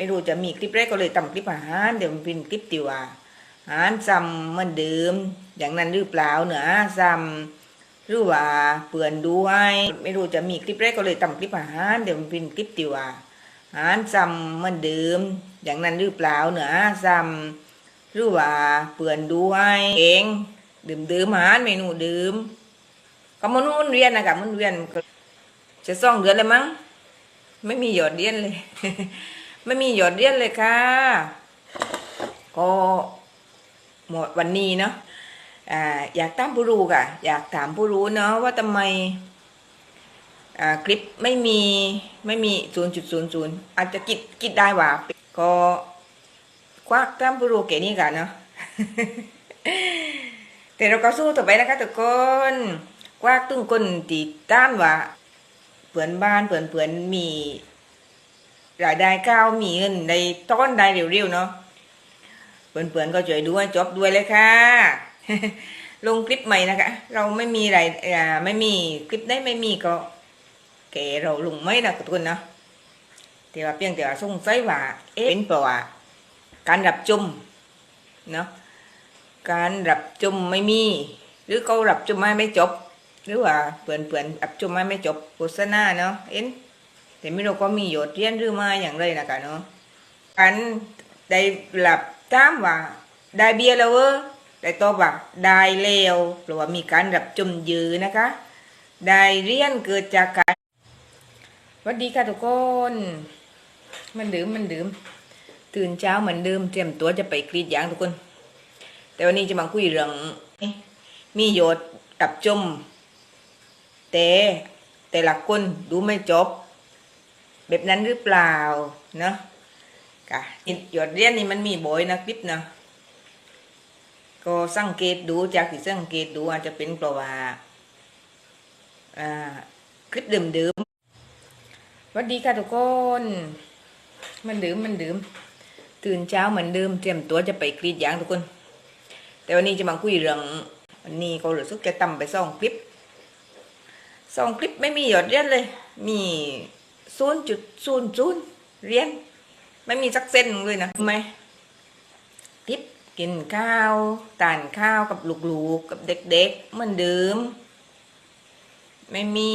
ไม่รู้จะมีคลิปแรกก็เลยทำคลิปอาหาร เดี๋ยวมันเป็นคลิปติว่าอาหารซ้ำเหมันเดิมอย่างนั้นหรือเปล่าเนื้อซ้ำหรือว่าเปลื่อนด้วยไม่รู้จะมีคลิปแรกก็เลยทำคลิปอาหาร เดี๋ยวมันเป็นคลิปติว่าอาหารซ้ำเหมันเดิมอย่างนั้นหรือเปล่าเนื้อซ้ำหรือว่าเปลื่อนด้วยเองดื่มดื่มอาหารเมนูดื่มก็มันมุนเวียนนะครับมันเวียนจะซ่องเดือนเลยมั้งไม่มีหยอดเดียนเลย ไม่มีหยอดเดียนเลยค่ะ ก็หมดวันนี้เนาะอ่าอยากถามผู้รู้ค่ะ อยากถามผู้รู้เนาะว่าทำไมอ่าคลิปไม่มีไม่มีศูนย์จุดศูนย์ศูนย์อาจจะคิดคิดได้ว่า ก็ควักถามผู้รู้เก๋นี่กันเนาะแต่เราก็สู้ต่อไปนะคะทุกคนควักตุ้งคนติดตามว่าเปื่อนบ้านเปื่อนเปื่อนมี รายได้ก้าวมีเงินในต้อนได้เร็วๆเนาะเปื่อนเปือนก็ช่วยด้วยจบด้วยเลยค่ะ ลงคลิปใหม่นะคะ เราไม่มีอะไรไม่มีคลิปได้ไม่มีก็เก๋เราลงไม่นะทุกคนเนาะแต่ว่าเพียงแต่ว่าสงสัยว่าเอ๊ะเป็นเพราะว่าการรับจุมเนาะการรับจุมไม่มี หรือเขารับจุมไม่ไม่จบ หรือว่าเปื่อนเปื่อนอับจุมมาไม่จบโฆษณาเนาะเอ็น แต่ไม่รู้ก็มีหยดเรียนหรือมาอย่างไรนะคะเนาะกันได้หลับตามว่า ได้เบียร์แล้วเวอได้ตอบว่าได้แล้วเพราะว่ามีการรับจมยือนะคะ ได้เรียนเกิดจากการสวัสดีค่ะทุกคนมันดื่มมันดื่ม ตื่นเช้าเหมือนเดิมเตรียมตัวจะไปกรีดยางทุกคน แต่วันนี้จะมาคุยเรื่องมีหยดกับจมแต่แต่ละคนดูไม่จบ แบบนั้นหรือเปล่าเนาะกะหยดเรียนนี่มันมีบ่อยนะคลิปเนาะก็สังเกตดูจากที่สังเกตดูอาจจะเป็นเพราะว่าอ่าคลิปเดิมๆสวัสดีค่ะทุกคนมันดื่มมันดื่ม ตื่นเช้าเหมือนเดิมเตรียมตัวจะไปกรีดยางทุกคน แต่วันนี้จะมาคุยเรื่องวันนี้ก็รู้สึกจะตำไปสองคลิปสองคลิปไม่มีหยดเรียนเลย มี ศูนย์จุดศูนย์ศูนย์เรียนไม่มีสักเส้นเลยนะทำไมคลิปกินข้าวทานข้าวกับลูกๆกับเด็กๆเหมือนเดิม ไม่มี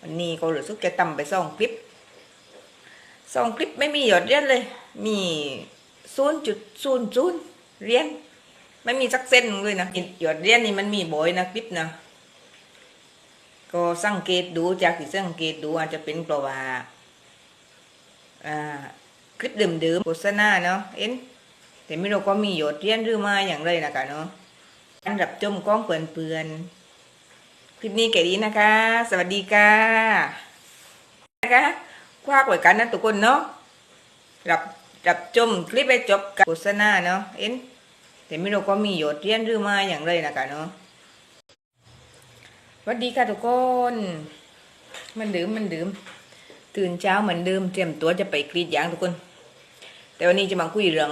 วันนี้ก็รู้สึกจะตำไปสองคลิปสองคลิปไม่มีหยอดเรียนเลย มีศูนย์จุดศูนย์ศูนย์เรียน ไม่มีสักเส้นเลยนะหยอดเรียนนี่มันมีบ่อยนะคลิปนะ ก็สังเกตดูจากที่สังเกตดูอาจจะเป็นเพราะว่าคลิปเดิมๆโฆษณาเนาะเอ็นแต่ไม่รู้ก็มีหยดเรียนหรือมาอย่างไรนะคะเนาะการรับชมกล้องเปื่อนๆคลิปนี้แก่ดีนะคะ สวัสดีค่ะนะคะคว้าไว้กันนะทุกคนเนาะรับรับชมคลิปไปจบกับโฆษณาเนาะเอ็นแต่ไม่รู้ก็มีหยดเรียนหรือมาอย่างไรนะคะเนาะ วัสดีค่ะทุกคน มันดื่มมันดื่ม ตื่นเช้าเหมือนเดิมเตรียมตัวจะไปกรีดยางทุกคน แต่วันนี้จะมาคุยเรื่อง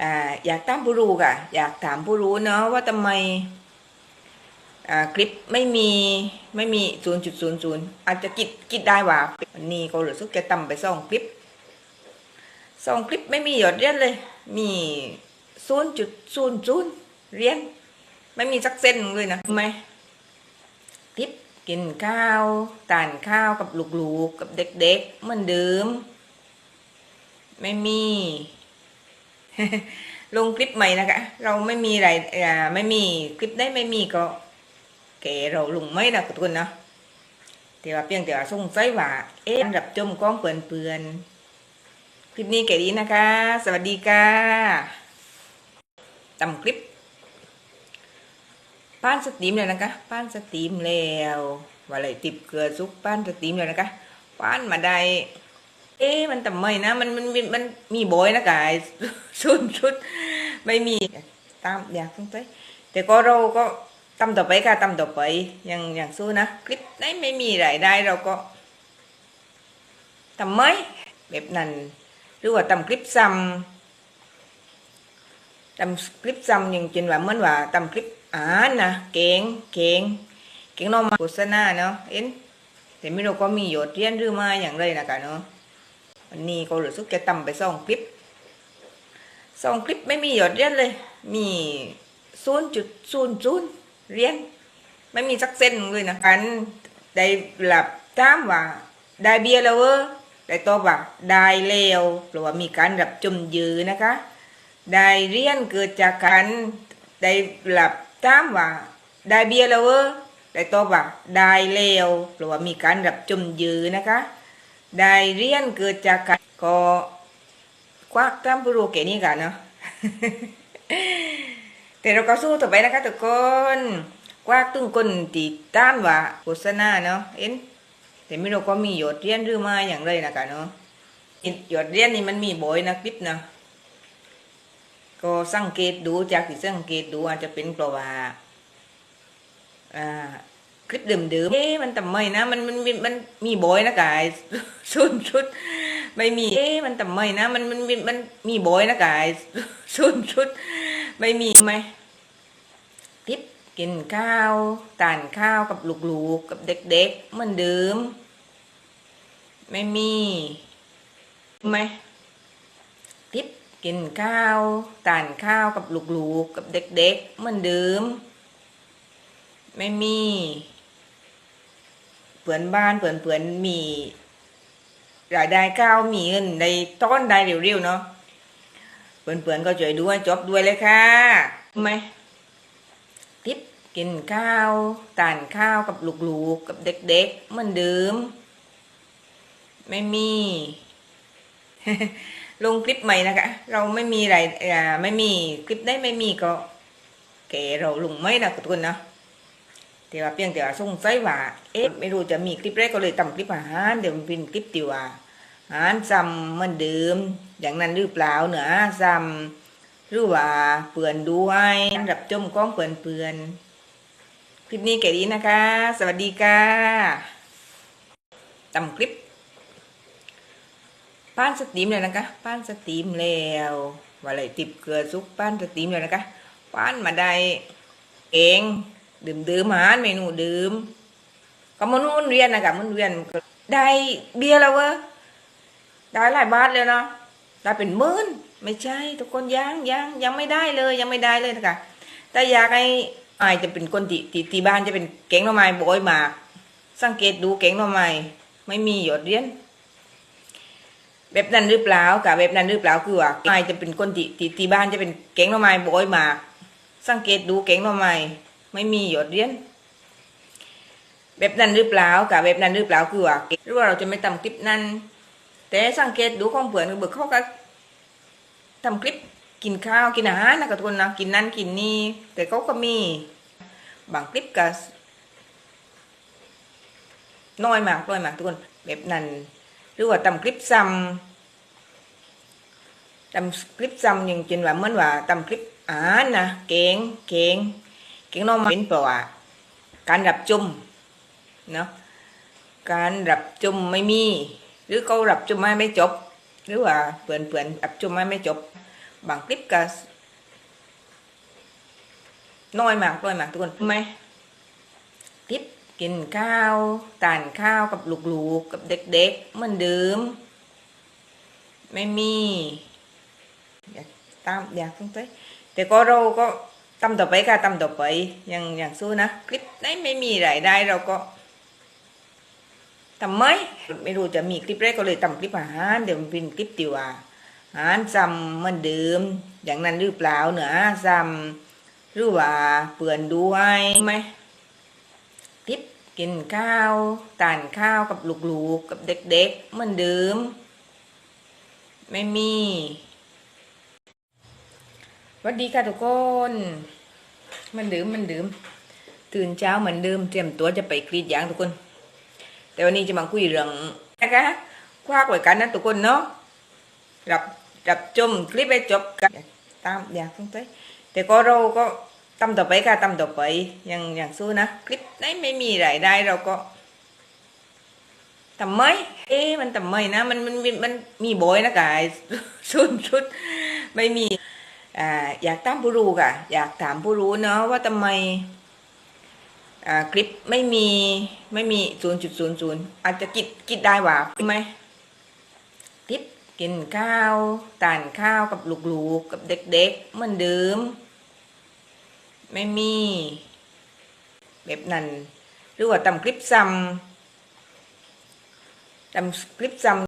อ่าอยากถามผู้รู้ค่ะ อยากถามผู้รู้เนาะว่าทำไมอ่าคลิปไม่มีไม่มีศูนย์จุดศูนย์ศูนย์อาจจะคิดคิดได้ว่าวันนี้ก็รู้สึกจะตำไปสองคลิปสองคลิปไม่มีหยอดเรียนเลย มีศูนย์จุดศูนย์ศูนย์เรียน ไม่มีสักเส้นเลยนะทำไม คลิปกินข้าวทานข้าวกับลูกๆกับเด็กๆเหมือนเดิม ไม่มีลงคลิปใหม่นะคะ เราไม่มีอะไรไม่มีคลิปได้ไม่มีก็เก๋เราลงไม่นะทุกคนเนาะแต่ว่าเพียงแต่ว่าสงสัยว่าเอ๊ะรับจมกล้องเปื่อนเปือนๆคลิปนี้เก๋ดีนะคะ สวัสดีค่ะตำคลิป ป้านสตรีมเลยนะคะป้านสตรีมแล้วว่าอะไรติบเกลือซุปป้านสตรีมเลยนะคะป้านมาได้เอ๊ะมันทำไมนะมันมันมันมันมีบอยนะกายชุดชุดไม่มีตามอยากสงสัยแต่ก็เราก็ตำต่อไปค่ะตำต่อไปยังยังสู้นะคลิปไหนไม่มีรายได้เราก็ทำไมแบบนั้นหรือว่าทำคลิปซ้ำทำคลิปซ้ำอย่างเช่นว่าเหมือนว่าทำคลิป อ่านะเก่งเก่งเก่งน้องมาโฆษณาเนาะเอ็นแต่ไม่รู้ก็มีหยดเรียนหรือมาอย่างไรนะคะเนาะวันนี้ก็รู้สึกจะตำไปสองคลิปสองคลิปไม่มีหยดเรียญเลย มีศูนย์จุดศูนย์ศูนย์เรียญไม่มีสักเส้นเลยนะกันได้หลับตามว่าได้เบียร์แล้วเวอได้ตอบว่าได้แล้วเพราะว่ามีการรับจมยือนะคะ ได้เรียนเกิดจากการได้หลับ ตามว่าได้เบียร์แล้วเวอได้ตอบว่าได้แล้วเพราะว่ามีการรับจมยือนะคะ ได้เรียนเกิดจากการก็ควักตามผู้รู้แก่นี้กันเนาะแต่เราก็สู้ต่อไปนะคะทุกคนควักตุ้งคนติดตามว่าโฆษณาเนาะเอ็นแต่ไม่เรู้ก็มีหยดเรียนหรือม่อย่างไรนะคะเนาะหยดเรียนนี่มันมีบ่อยนะคลิปนะ ก็สังเกตดูจากที่สังเกตดูอาจจะเป็นเพราะว่าคลิปเดิมๆเอ๊ะมันทำไมนะ มันมันมันมีบอยนะกายชุดชุดไม่มีเอ๊ะมันทำไมนะ มันมันมันมีบอยนะกายชุดชุดไม่มีไหมคลิปกินข้าวทานข้าวกับลูกๆกับเด็กๆเหมือนเดิมไม่มีไหม กินข้าวทานข้าวกับลูกๆกับเด็กๆเหมือนเดิม ไม่มีเปือนบ้านเปือนเปือนมีรายได้ก้าวมีเงินในต้อนได้เร็วๆเนาะเปือนเปือนก็ช่วยด้วยจบด้วยเลยค่ะไหมทิปกินข้าวทานข้าวกับลูกๆกับเด็กๆเหมือนเดิม ไม่มี ลงคลิปใหม่นะคะ เราไม่มีอะไรไม่มีคลิปได้ไม่มีก็เก๋เราลงไม่นะทุกคนเนาะแต่ว่าเพียงแต่ว่าสงสัยว่าเอ๊ะไม่รู้จะมีคลิปแรกก็เลยทำคลิปอาหารเดี๋ยวมันเป็นคลิปที่ว่าอาหารซ้ำเหมือนเดิมอย่างนั้นหรือเปล่าเนอะซ้ำหรือว่าเปื่อนด้วยรับจมกล้องเปื่อนเปื่อนคลิปนี้แก่ดีนะคะ สวัสดีค่ะทำคลิป ป้านสตรีมเลยนะคะป้านสตรีมแล้วว่าอะไรติบเกลือซุกป้านสตรีมเลยนะคะป้านมาได้เองดื่มดื่มอาหารเมนูดื่มก็มันมุนเวียนนะคะมันเวียนได้เบียร์แล้วเวะได้หลายบาทเลยเนาะได้เป็นหมื่นไม่ใช่ทุกคนยังยังยังไม่ได้เลยยังไม่ได้เลยนะคะแต่อยากให้อายจะเป็นคนที่ที่ที่บ้านจะเป็นแกงหน่อไม้บอยมาก สังเกตดูแกงหน่อไม้ไม่มีหยดเรียญ แบบนั้นหรือเปล่ากับแบบนั้นหรือเปล่าคือว่าอายจะเป็นคนที่ที่ที่บ้านจะเป็นแกงหน่อไม้บอยหมากสังเกตดูแกงหน่อไม้ไม่มีหยดเรียญแบบนั้นหรือเปล่ากับแบบนั้นหรือเปล่าคือว่าหรือว่าเราจะไม่ทำคลิปนั้น แต่สังเกตดูของเผื่อนเบิกเขาก็ทำคลิปกินข้าวกินอาหารนะกับทุกคนนะกินนั่นกินนี่แต่เขาก็มีบางคลิปก็น้อยมากน้อยมากทุกคนแบบนั้น หรือว่าทำคลิปซ้ำทำคลิปซ้ำอย่างเช่นว่าเหมือนว่าทำคลิปอาหารนะเก่งเก่งเก่งน้องมาเป็นเพราะว่าการรับจุ่มเนาะการรับจุ่มไม่มี หรือเขารับจุ่มไม่ไม่จบ หรือว่าเปื่อนเปื่อนรับจุ่มไม่ไม่จบบางคลิปก็น้อยมากน้อยมากทุกคนไหม กินข้าวทานข้าวกับลูกๆกับเด็กๆเหมือนเดิม ไม่มีอยากตามอยากต้องไปแต่ก็เราก็ทำต่อไปค่ะทำต่อไปยังยังสู้นะคลิปไหนไม่มีรายได้เราก็ทำไมไม่รู้จะมีคลิปแรกก็เลยทำคลิปอาหารเดี๋ยวมันเป็นคลิปติว่าอาหารซ้ำเหมือนเดิม อย่างนั้นหรือเปล่าเนอะซ้ำหรือว่าเปื่อนด้วยไหม กินข้าวทานข้าวกับลูกๆกับเด็กๆเหมือนเดิม ไม่มีสวัสดีค่ะทุกคนเหมันดื่มเหมันดื่ม ตื่นเช้าเหมือนเดิมเตรียมตัวจะไปกรีดยางทุกคน แต่วันนี้จะมาคุยเรื่องนะคะคว้าไว้กันนะทุกคนเนาะรับรับชมคลิปไปจบกันตามอยากต้องไปแต่ก็เราก็ ทำต่อไปค่ะทำต่อไปยังยังสู้นะคลิปไหนไม่มีรายได้เราก็ทำไมเอ๊มันทำไมนะมันมันมันมันมีบอยนะกายชุดชุดไม่มีอ่าอยากถามผู้รู้ค่ะ อยากถามผู้รู้เนาะว่าทำไมอ่าคลิปไม่มีไม่มีศูนย์จุดศูนย์ศูนย์อาจจะคิดคิดได้ว่าไหมคลิปกินข้าวทานข้าวกับลูกๆกับเด็กๆเหมือนเดิม ไม่มี แบบนั้น หรือว่าตำคลิปซ้ำตำคลิปซ้ำ